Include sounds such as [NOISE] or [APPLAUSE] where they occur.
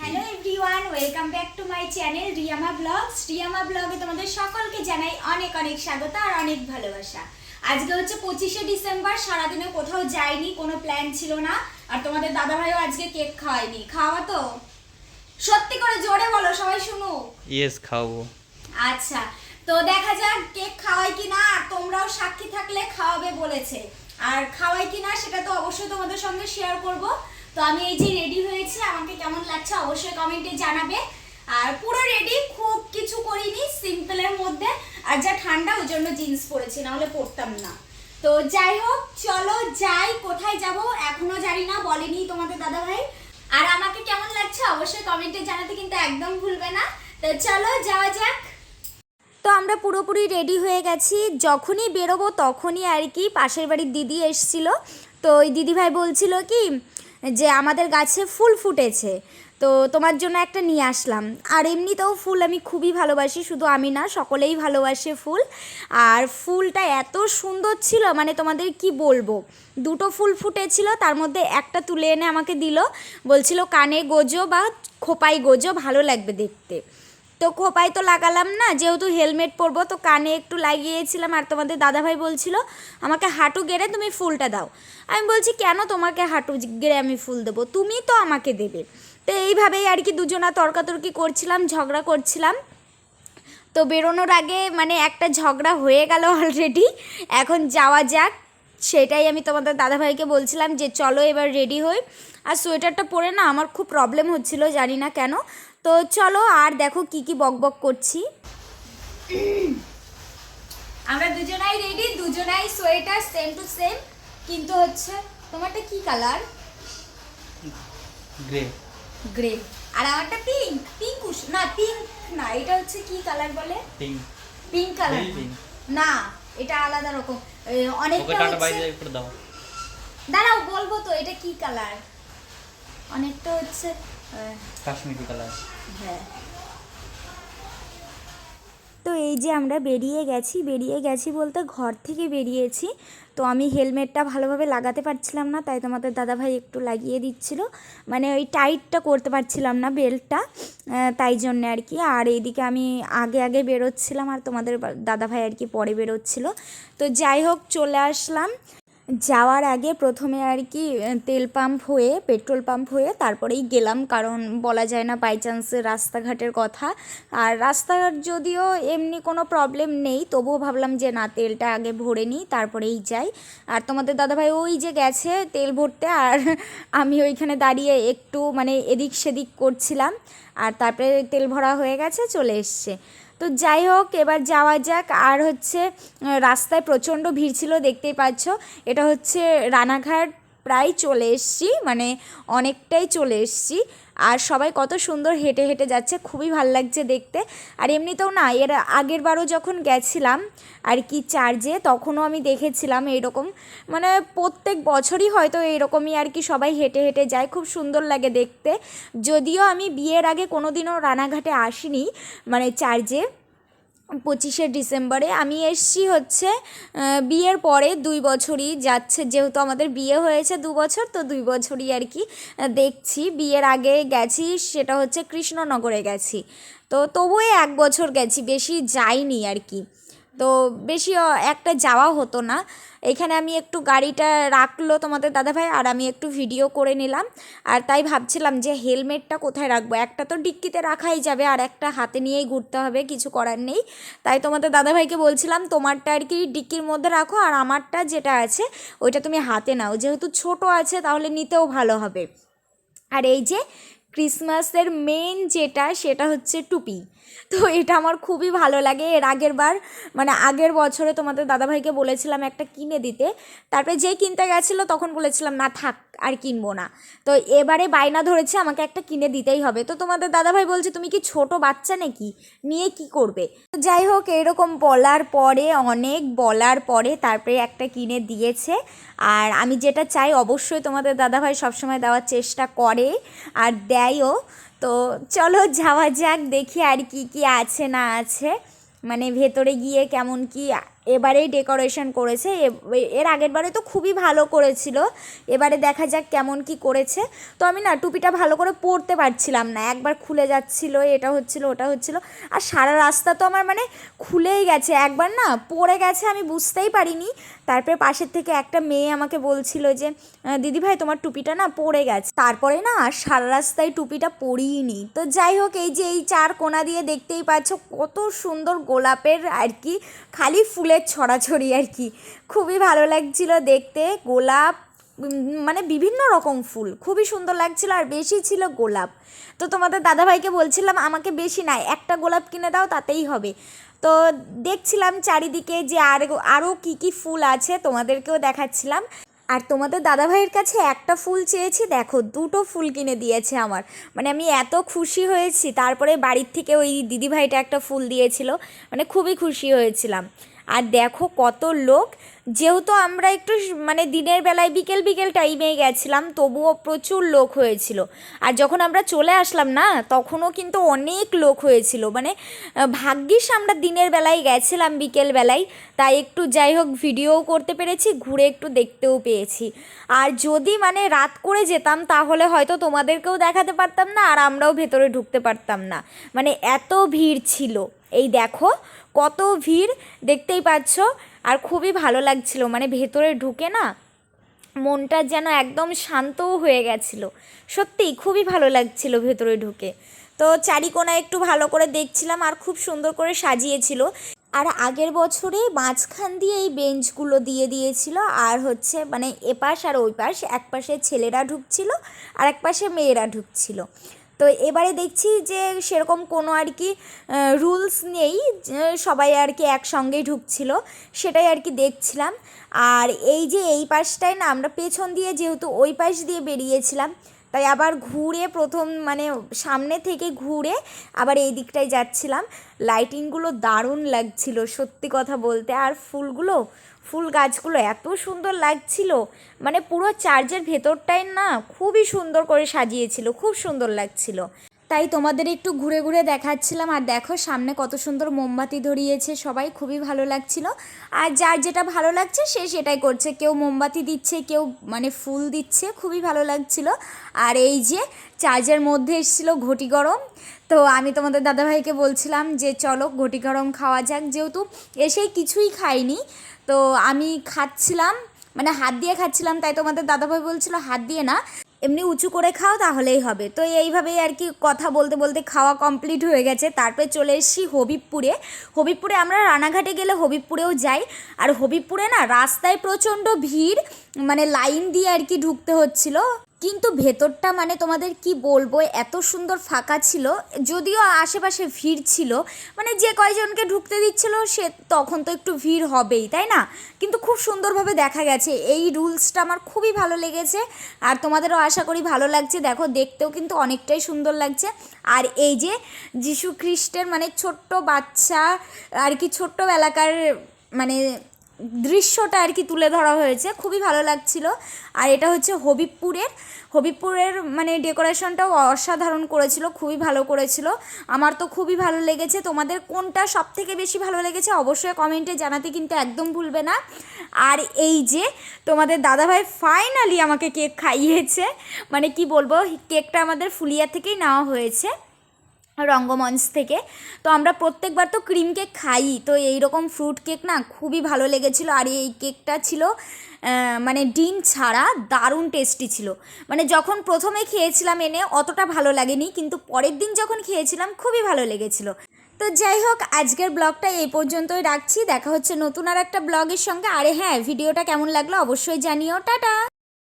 Hello everyone welcome back to my channel Riyama blogs Riyama ব্লগে তোমাদের সকলকে জানাই অনেক অনেক স্বাগত আর অনেক ভালোবাসা। আজকে হচ্ছে পঁচিশে ডিসেম্বর সারাদিনে কোথাও যাইনি কোনো প্ল্যান ছিল না। আর তোমাদের দাদাভাইও আজকে কেক খাওয়ায়নি। খাওয়া তো? সত্যি করে জোরে বলো সবাই শুনুক। ইয়েস খাওয়াবো। আচ্ছা তো দেখা যাক কেক খাওয়াই কিনা, আর তোমরাও সাক্ষী থাকলে খাওয়াবে বলেছে। আর খাওয়াই কিনা সেটা তো অবশ্যই তোমাদের সঙ্গে শেয়ার করব। তো আমি এই যে রেডি হয়েছি, আমাকে কেমন লাগছে অবশ্যই কমেন্টে জানাবে। আর পুরো রেডি খুব কিছু করিনি সিম্পলের মধ্যে। আর যা ঠান্ডা, ওই জন্য জিন্স পরেছি, নাহলে পরতাম না। তো যাই হোক, চলো যাই, কোথায় যাব এখনও জানি না, বলেনি তোমাদের দাদা ভাই আর আমাকে কেমন লাগছে অবশ্যই কমেন্টে জানাতে কিন্তু একদম ভুলবে না। তো চলো যাওয়া যাক। তো আমরা পুরোপুরি রেডি হয়ে গেছি। যখনই বেরোবো তখনই আর কি পাশের বাড়ির দিদি এসছিল। তো ওই দিদিভাই বলছিল কি, যে আমাদের গাছে ফুল ফুটেছে, তো তোমার জন্য একটা নিয়ে আসলাম। আর এমনিতেও ফুল আমি খুবই ভালোবাসি, শুধু আমি না, সকলেই ভালোবাসে ফুল। আর ফুলটা এত সুন্দর ছিল মানে তোমাদের কি বলব, দুটো ফুল ফুটেছিল, তার মধ্যে একটা তুলে এনে আমাকে দিল। বলছিল, কানে গোজো বা খোপাই গোজো, ভালো লাগবে দেখতে। তো খোপায় তো লাগালাম না, যেহেতু হেলমেট পরবো, তো কানে একটু লাগিয়েছিলাম। আর তোমাদের দাদাভাই বলছিল, আমাকে হাঁটু গেড়ে তুমি ফুলটা দাও। আমি বলছি, কেন তোমাকে হাঁটু গেড়ে আমি ফুল দেবো? তুমি তো আমাকে দেবে। তো এইভাবেই আর কি দুজনা তর্কাতর্কি করছিলাম, ঝগড়া করছিলাম। তো বেরোনোর আগে মানে একটা ঝগড়া হয়ে গেল অলরেডি এখন যাওয়া যাক, সেটাই আমি তোমাদের দাদাভাইকে বলছিলাম যে, চলো এবার রেডি হই। আর সোয়েটারটা পরে না, আমার খুব প্রবলেম হচ্ছিল, জানি না কেন। তো চলো আর দেখো কি কি বকবক করছি। আমরা দুজনাই রেডি দুজনাই সোয়েটার সেম টু সেম কিন্তু হচ্ছে তোমারটা কি কালার গ্রে গ্রে আর আমারটা পিঙ্ক পিঙ্ক না পিঙ্ক না এটা হচ্ছে কি কালার বলে? পিঙ্ক পিঙ্ক কালার না এটা আলাদা রকম। অনেকটা দাঁড়াও বলব তো এটা কি কালার অনেকটা হচ্ছে কাশ্মীরি কালার। হ্যাঁ। তো এই যে আমরা বেরিয়ে গেছি বেরিয়ে গেছি বলতে ঘর থেকে বেরিয়েছি। তো আমি হেলমেটটা ভালোভাবে লাগাতে পারছিলাম না, তাই তোমাদের দাদাভাই একটু লাগিয়ে দিচ্ছিল। মানে ওই টাইটটা করতে পারছিলাম না বেল্টটা তাই জন্য আর কি। আর এইদিকে আমি আগে আগে বেরোচ্ছিলাম আর তোমাদের দাদাভাই আর কি পরে বেরোচ্ছিল। তো যাই হোক, চলে আসলাম। যাওয়ার আগে প্রথমে আর কি তেল পাম্প হয়ে, পেট্রোল পাম্প হয়ে তারপরেই গেলাম। কারণ বলা যায় না বাই চান্সে রাস্তাঘাটের কথা। আর রাস্তাঘাট যদিও এমনি কোনো প্রবলেম নেই, তবুও ভাবলাম যে না, তেলটা আগে ভরে নিই, তারপরেই যাই। আর তোমাদের দাদাভাই ওই যে গেছে তেল ভরতে, আর [LAUGHS] আমি ওইখানে দাঁড়িয়ে একটু মানে এদিক সেদিক করছিলাম। আর তারপরে তেল ভরা হয়ে গেছে, চলে এসছে। তো যাই হোক, এবার যাওয়া যাক। আর হচ্ছে রাস্তায় প্রচণ্ড ভিড় ছিল, দেখতেই পাচ্ছ। এটা হচ্ছে রানাঘাট প্রায় চলে এসছি মানে অনেকটাই চলে এসছি। আর সবাই কত সুন্দর হেঁটে হেঁটে যাচ্ছে, খুবই ভালো লাগছে দেখতে। আর এমনিতেও না, এর আগের বারও যখন গেছিলাম আর কি চার্জে তখনও আমি দেখেছিলাম এইরকম। মানে প্রত্যেক বছরই হয়তো এইরকমই আর কি সবাই হেঁটে হেঁটে যায়, খুব সুন্দর লাগে দেখতে। যদিও আমি বিয়ের আগে কোনোদিনও রানাঘাটে আসিনি মানে চার্জে পঁচিশে ডিসেম্বরে আমি এসছি হচ্ছে বিয়ের পরে দুই বছরই যাচ্ছে, যেহেতু আমাদের বিয়ে হয়েছে দু বছর, তো দুই বছরই আর কি দেখছি। বিয়ের আগে গেছি, সেটা হচ্ছে কৃষ্ণনগরে গেছি। তো তবুও এক বছর গেছি, বেশি যাইনি আর কি। তো বেশি একটা যাওয়া হতো না। এখানে আমি একটু গাড়িটা রাখল তোমাদের দাদাভাই আর আমি একটু ভিডিও করে নিলাম। আর তাই ভাবছিলাম যে হেলমেটটা কোথায় রাখব? একটা তো ডিক্কিতে রাখাই যাবে আর একটা হাতে নিয়েই ঘুরতে হবে, কিছু করার নেই। তাই তোমাদের দাদাভাইকে বলছিলাম, তোমারটা আর কি ডিক্কির মধ্যে রাখো আর আমারটা যেটা আছে, ওইটা তুমি হাতে নাও। যেহেতু ছোট আছে, তাহলে নিতেও ভালো হবে। আর এই যে ক্রিসমাসের মেন যেটা, সেটা হচ্ছে টুপি। তো এটা আমার খুবই ভালো লাগে। এর আগের বার মানে আগের বছরে তোমাদের দাদাভাইকে বলেছিলাম একটা কিনে দিতে। তারপরে যেই কিনতে গেছিল তখন বলেছিলাম, না থাক, আর কিনবো না। তো এবারে বায়না ধরেছে, আমাকে একটা কিনে দিতেই হবে। তো তোমাদের দাদাভাই বলছে, তুমি কি ছোট বাচ্চা নাকি? নিয়ে কি করবে? তো যাই হোক, এরকম বলার পরে, অনেক বলার পরে তারপরে একটা কিনে দিয়েছে। আর আমি যেটা চাই, অবশ্যই তোমাদের দাদাভাই সবসময় দেওয়ার চেষ্টা করে। আর দেয়ও। তো চলো যাওয়া যাক, দেখি আর কি কি আছে না আছে। মানে ভেতরে গিয়ে কেমন কি এবারেই ডেকোরেশন করেছে এর আগের বারে তো খুবই ভালো করেছিল, এবারে দেখা যাক কেমন কি করেছে। তো আমি না টুপিটা ভালো করে পরতে পারছিলাম না, একবার খুলে যাচ্ছিল, এটা হচ্ছিল, ওটা হচ্ছিল, আর সারা রাস্তা তো আমার মানে খুলেই গেছে, একবার না পড়ে গেছে আমি বুঝতেই পারিনি। তারপরে পাশের থেকে একটা মেয়ে আমাকে বলছিল যে দিদি ভাই তোমার টুপিটা না পড়ে গেছে। তারপরে না সারা রাস্তায় টুপিটা পরিনি তো যাই হোক, এই যে এই চার কোনা দিয়ে দেখতেই পাচ্ছ কত সুন্দর গোলাপের আর কি, খালি ফুলের ছড়াছড়ি আর কি। খুবই ভালো লাগছিল দেখতে। গোলাপ মানে বিভিন্ন রকম ফুল। খুবই সুন্দর লাগছিল আর বেশি ছিল গোলাপ। তো তোমাদের দাদাভাইকে বলছিলাম, আমাকে বেশি নাই, একটা গোলাপ কিনে দাও, তাতেই হবে। তো দেখছিলাম চারিদিকে যে আর আরও কী কী ফুল আছে, তোমাদেরকেও দেখাচ্ছিলাম। আর তোমাদের দাদাভাইয়ের কাছে একটা ফুল চেয়েছি, দেখো, দুটো ফুল কিনে দিয়েছে আমার। মানে আমি এত খুশি হয়েছি, তারপরে বাড়ির থেকে ওই দিদিভাইটা একটা ফুল দিয়েছিল মানে খুবই খুশি হয়েছিলাম। আর দেখো কত লোক। যেহেতু আমরা একটু মানে দিনের বেলায় বিকেল বিকেল টাইমে গেছিলাম, তবুও প্রচুর লোক হয়েছিল। আর যখন আমরা চলে আসলাম না, তখনও কিন্তু অনেক লোক হয়েছিল। মানে ভাগ্যিস আমরা দিনের বেলায় গেছিলাম বিকেল বেলায়, তাই একটু যাই হোক ভিডিওও করতে পেরেছি, ঘুরে একটু দেখতেও পেয়েছি। আর যদি মানে রাত করে যেতাম, তাহলে হয়তো তোমাদেরকেও দেখাতে পারতাম না, আর আমরাও ভেতরে ঢুকতে পারতাম না। মানে এত ভিড় ছিল। এই দেখো, কত ভিড় দেখতেই পাচ্ছ। আর খুবই ভালো লাগছিল মানে ভেতরে ঢুকে না মনটা যেন একদম শান্তও হয়ে গেছিল। সত্যি, খুবই ভালো লাগছিল ভেতরে ঢুকে। তো চারিকোনা একটু ভালো করে দেখছিলাম, আর খুব সুন্দর করে সাজিয়েছিল। আর আগের বছরে মাঝখান দিয়ে এই বেঞ্চগুলো দিয়ে দিয়েছিল, আর হচ্ছে মানে এপাশ আর ওই পাশ এক পাশে ছেলেরা ঢুকছিল, আর এক পাশে মেয়েরা ঢুকছিল। তো এবারে দেখছি যে সেরকম কোনো আর কি রুলস নেই সবাই আর কি একসঙ্গেই ঢুকছিল, সেটাই আর কি দেখছিলাম। আর এই যে এই পাশটায় না আমরা পেছন দিয়ে যেহেতু ওই পাশ দিয়ে বেরিয়েছিলাম তাই আবার ঘুরে প্রথম মানে সামনে থেকে ঘুরে আবার এই দিকটায় যাচ্ছিলাম। লাইটিংগুলো দারুণ লাগছিল সত্যি কথা বলতে। আর ফুলগুলো, ফুল গাছগুলো এত সুন্দর লাগছিল। মানে পুরো চার্জের ভেতরটাই না খুবই সুন্দর করে সাজিয়েছিল, খুব সুন্দর লাগছিল। তাই তোমাদের একটু ঘুরে ঘুরে দেখাচ্ছিলাম। আর দেখো, সামনে কত সুন্দর মোমবাতি ধরিয়েছে সবাই, খুবই ভালো লাগছিল। আর যার যেটা ভালো লাগছে, সে সেটাই করছে। কেউ মোমবাতি দিচ্ছে, কেউ মানে ফুল দিচ্ছে, খুবই ভালো লাগছিল। আর এই যে চার্জের মধ্যে এসেছিল ঘটি গরম। তো আমি তোমাদের দাদাভাইকে বলছিলাম যে, চলো ঘটি গরম খাওয়া যাক। যেহেতু এসেই কিছুই খাইনি, তো আমি খাচ্ছিলাম মানে হাত দিয়ে খাচ্ছিলাম। তাই তোমাদের দাদাভাই বলছিল, হাত দিয়ে না। এমনি উঁচু করে খাও তাহলেই হবে। তো এইভাবেই আর কি কথা বলতে বলতে খাওয়া কমপ্লিট হয়ে গেছে। তারপরে চলে এসেছি হবিবপুরে। হবিবপুরে আমরা রানাঘাটে গেলে হবিবপুরেও যাই। আর হবিবপুরে না রাস্তায় প্রচণ্ড ভিড় মানে লাইন দিয়ে আর কি ঢুকতে হচ্ছিল। কিন্তু ভেতরটা মানে তোমাদের কি বলব, এত সুন্দর ফাঁকা ছিল, যদিও আশেপাশে ভিড় ছিল মানে যে কয়জনকে ঢুকতে দিচ্ছিল সে তখন তো একটু ভিড় হবেই, তাই না? কিন্তু খুব সুন্দরভাবে দেখা গেছে, এই রুলসটা আমার খুবই ভালো লেগেছে, আর তোমাদেরও আশা করি ভালো লাগছে, দেখো দেখতেও কিন্তু অনেকটাই সুন্দর লাগছে, আর এই যে যিশু খ্রিস্টের মানে ছোট্ট বাচ্চা, আর কি ছোট্টবেলাকার মানে দৃশ্যটা আর কি তুলে ধরা হয়েছে। খুবই ভালো লাগছিল। আর এটা হচ্ছে হবিবপুরের। হবিবপুরের মানে ডেকোরেশনটাও অসাধারণ করেছিল, খুবই ভালো করেছিল। আমার তো খুবই ভালো লেগেছে। তোমাদের কোনটা সব থেকে বেশি ভালো লেগেছে অবশ্যই কমেন্টে জানাতে কিন্তু একদম ভুলবে না। আর এই যে তোমাদের দাদাভাই ফাইনালি আমাকে কেক খাইয়েছে। মানে কি বলব, কেকটা আমাদের ফুলিয়া থেকেই নেওয়া হয়েছে। রঙ্গমঞ্চ থেকে। তো আমরা প্রত্যেকবার তো ক্রিম কেক খাই তো এই রকম ফ্রুট কেক না খুবই ভালো লেগেছিলো। আর এই কেকটা ছিল মানে ডিম ছাড়া দারুণ টেস্টি ছিল। মানে যখন প্রথমে খেয়েছিলাম এনে অতটা ভালো লাগেনি, কিন্তু পরের দিন যখন খেয়েছিলাম খুবই ভালো লেগেছিলো। তো যাই হোক, আজকের ব্লগটা এই পর্যন্তই রাখছি। দেখা হচ্ছে নতুন আর একটা ব্লগের সঙ্গে। আরে হ্যাঁ ভিডিওটা কেমন লাগল অবশ্যই জানিও। টাটা!